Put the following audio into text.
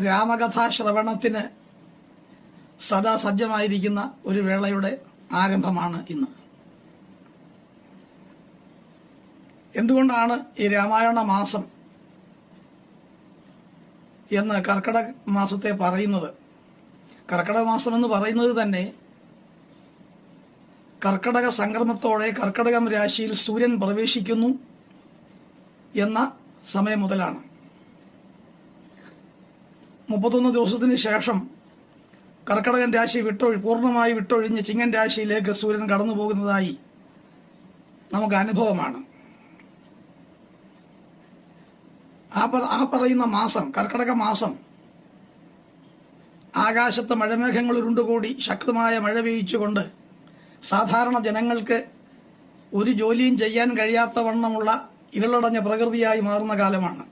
രാമകഥാശ്രവണത്തിന് സദാ സജ്ജമായിരിക്കുന്ന ഒരു വേളയുടെ ആരംഭമാണ് ഇന്ന്. എന്തുകൊണ്ടാണ് ഈ രാമായണ മാസം എന്ന് കർക്കിടക മാസത്തെ പറയുന്നത്? കർക്കിടക മാസം എന്ന് പറയുന്നത് തന്നെ കർക്കിടക സംക്രമത്തോടെ കർക്കിടകം രാശിയിൽ സൂര്യൻ പ്രവേശിക്കുന്നു എന്ന സമയം മുതലാണ്. മുപ്പത്തൊന്ന് ദിവസത്തിന് ശേഷം കർക്കടകൻ രാശി വിട്ടൊഴി പൂർണമായി വിട്ടൊഴിഞ്ഞ് ചിങ്ങൻ രാശിയിലേക്ക് സൂര്യൻ കടന്നു പോകുന്നതായി നമുക്ക് അനുഭവമാണ്. ആ ആ പറയുന്ന മാസം കർക്കടക മാസം ആകാശത്ത് മഴമേഘങ്ങൾ ഉരുണ്ടുകൂടി ശക്തമായ മഴ പെയ്ച്ചുകൊണ്ട് സാധാരണ ജനങ്ങൾക്ക് ഒരു ജോലിയും ചെയ്യാൻ കഴിയാത്ത വണ്ണമുള്ള ഇരുളടഞ്ഞ പ്രകൃതിയായി മാറുന്ന കാലമാണ്.